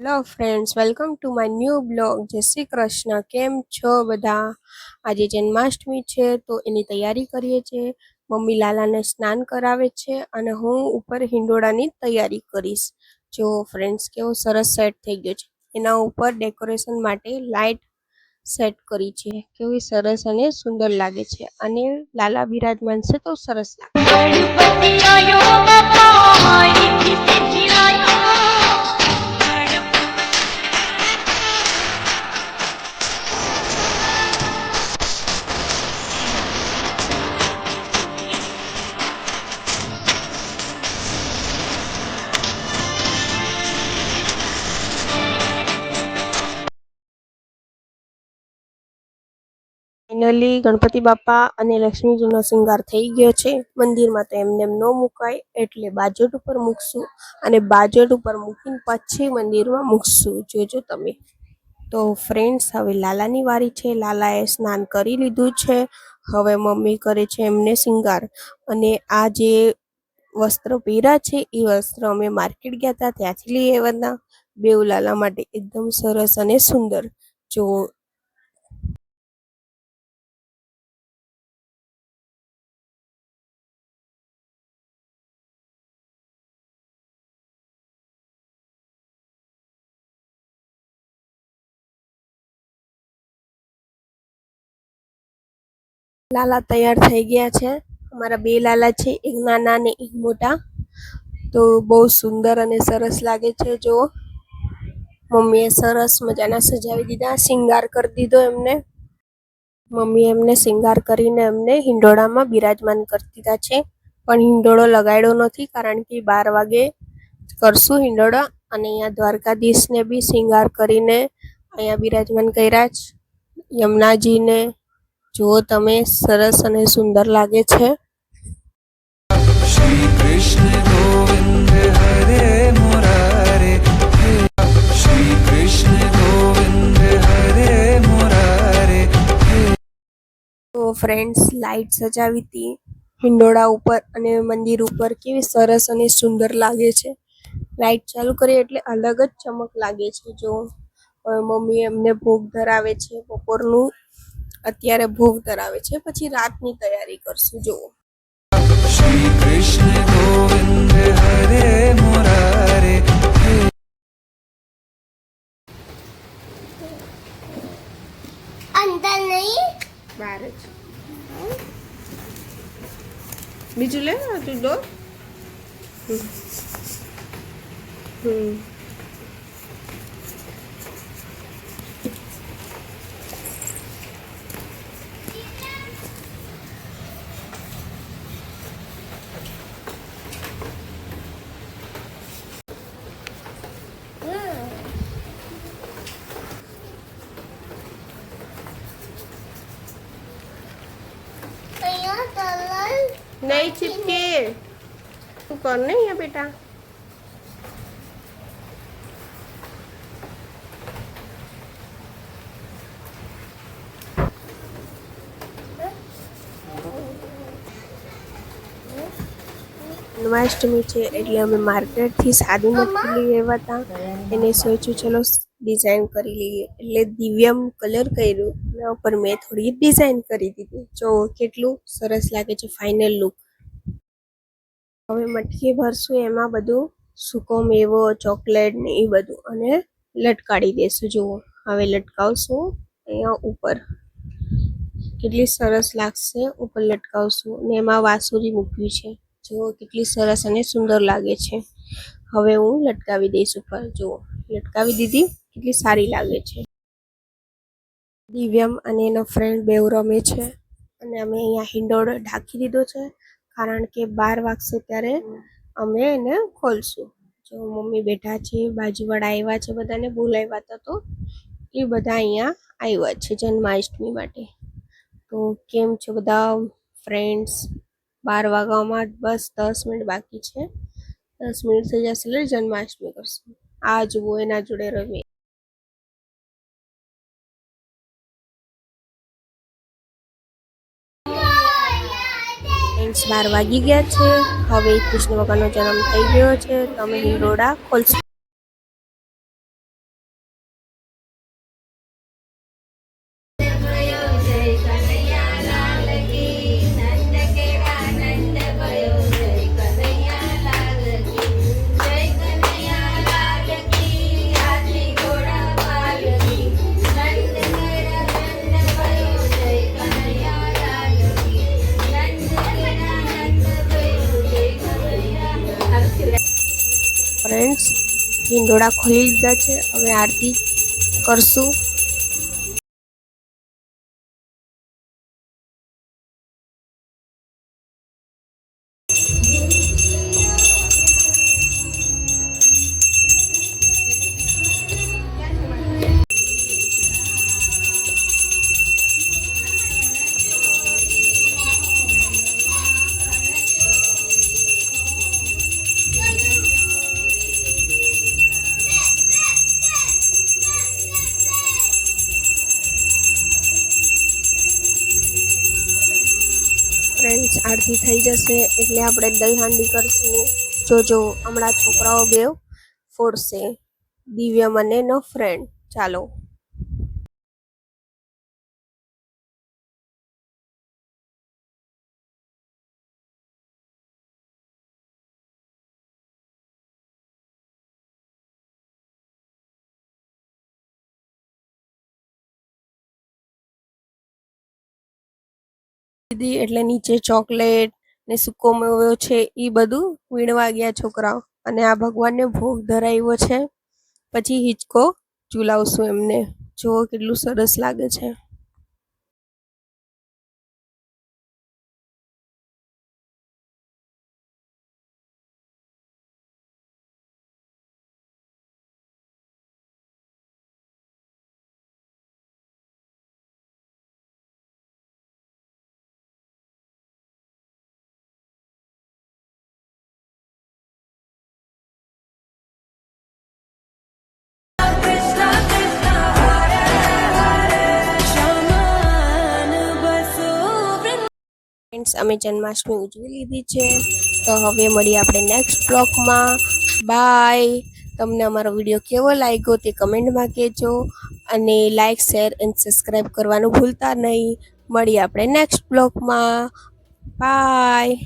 Hello friends welcome to my new blog જય શ્રી કૃષ્ણ. કેમ છો બધા? આજે જન્માષ્ટમી છે, તો એની તૈયારી કરીએ છીએ. મમ્મી લાલાને સ્નાન કરાવે છે અને હું ઉપર હિંડોળાની તૈયારી કરીશ. જો ફ્રેન્ડ્સ કેવો સરસ સેટ થઈ ગયો છે. એના ઉપર ડેકોરેશન માટે લાઇટ સેટ કરી છે. કેવી સરસ અને સુંદર લાગે છે. અને લાલા બિરાજમાન છે તો સરસ લાગે. ફાઇનલી ગણપતિ બાપા અને લક્ષ્મીજીનો શૃંગાર થઈ ગયો છે. મંદિરમાં તો એમને એમ ન મુકાય, એટલે બાજટ ઉપર મૂકશું અને બાજટ ઉપર મૂકીને પછી મંદિરમાં મૂકશું. જોજો તમે. તો ફ્રેન્ડ્સ હવે લાલાની વારી છે. લાલાએ સ્નાન કરી લીધું છે. હવે મમ્મી કરે છે એમને શૃંગાર. અને આ જે વસ્ત્ર પહેર્યા છે, એ વસ્ત્ર અમે માર્કેટ ગયા હતા. ત્યાંથી લઈ આવ્યા હતા બેઉ લાલા માટે એકદમ સરસ અને સુંદર. જો લાલા તૈયાર થઈ ગયા છે. અમારા બે લાલા છે, એક નાના અને એક મોટા. તો બહુ સુંદર અને સરસ લાગે છે જો મમ્મીએ સરસ મજાના સજાવી દીધા, શિંગાર કરી દીધો એમને. મમ્મી એમને શિંગાર કરીને એમને હિંડોળામાં બિરાજમાન કરી દીધા છે. પણ હિંડોળો લગાડ્યો નથી, કારણ કે બાર વાગે કરશું હિંડોળા અને અહીંયા દ્વારકાધીશને બી શિંગાર કરીને અહીંયા બિરાજમાન કર્યા છે યમુનાજીને જો તમે સરસ અને સુંદર લાગે છે. તો ફ્રેન્ડ્સ લાઈટ સજાવી હતી. હિંડોળા ઉપર અને મંદિર ઉપર કેવી સરસ અને સુંદર લાગે છે. લાઈટ ચાલુ કરીએ એટલે અલગ જ ચમક લાગે છે. જો મમ્મી એમને ભોગ ધરાવે છે બપોરનું. અત્યારે ભોગ ધરાવે છે. પછી રાતની તૈયારી કરશું જુઓ. શ્રી બીજું લે તું ડો હમ. હમ. નહીં ચીપકે તું કર ને અહીંયા બેટા જન્માષ્ટમી છે એટલે અમે માર્કેટથી સાદી મટકી લઈ આવ્યા હતા એને સોચ્યું ચલો ડિઝાઇન કરી લઈએ. એટલે દિવ્યમ કલર કર્યું, એના ઉપર મેં થોડી ડિઝાઇન કરી દીધી. જો કેટલું સરસ લાગે છે ફાઇનલ લુક હવે મટકી ભરશું, એમાં બધું સૂકો મેવો, ચોકલેટ ને એ બધું. અને લટકાડી દેશું, જુઓ. હવે લટકાવશું અહીંયા ઉપર. કેટલી સરસ લાગશે ઉપર લટકાવશું. ને એમાં વાસુરી મૂક્યું છે. જુઓ કેટલી સરસ અને સુંદર લાગે છે. હવે હું લટકાવી દઈશ ઉપર. જુઓ. લટકાવી દીધી. કેટલી સારી લાગે છે. દિવ્યમ અને એનો ફ્રેન્ડ બેવ રમે છે અને અમે અહીંયા હિંડોળો ઢાંકી દીધો છે. કારણ કે બાર વાગશે ત્યારે અમે એને ખોલશું. જો મમ્મી બેઠા છે, બાજુવાળા આવ્યા છે, બધાને બોલાવ્યા તો એ બધા અહીંયા આવ્યા છે જન્માષ્ટમી માટે. તો કેમ છે બધા ફ્રેન્ડ્સ બાર વાગવામાં બસ દસ મિનિટ બાકી છે. દસ મિનિટ થઈ જશે એટલે જન્માષ્ટમી કરશું. આ જુઓ એના જોડે રમીએ. બાર વાગી ગયા છે. હવે કૃષ્ણ ભગવાનનો જન્મ થઈ ગયો છે. તમે હિંડોળા ખોલશું. હિંડોળા ખોલી લીધા છે. હવે આરતી કરશું. આરતી થઈ જશે એટલે આપણે દહીં હાંડી કરશું. જોજો હમણાં છોકરાઓ બે ફોડશે. દિવ્યમ અને નો ફ્રેન્ડ ચાલો. દીધી એટલે નીચે ચોકલેટ ને સૂકો મેવો છે એ બધું વીણવા ગયા છોકરાઓ. અને આ ભગવાનને ભોગ ધરાવ્યો છે. પછી હિંચકો ઝુલાવશું એમને. જુઓ કેટલું સરસ લાગે છે. ફ્રેન્ડ્સ અમે જન્માષ્ટમી ઉજવી લીધી છે. તો હવે મળીએ આપણે નેક્સ્ટ બ્લોગમાં બાય તમને અમારો વીડિયો કેવો લાગ્યો તે કમેન્ટમાં કહેજો. અને લાઇક શેર એન્ડ સબસ્ક્રાઈબ કરવાનું ભૂલતા નહીં. મળીએ આપણે નેક્સ્ટ બ્લોગમાં બાય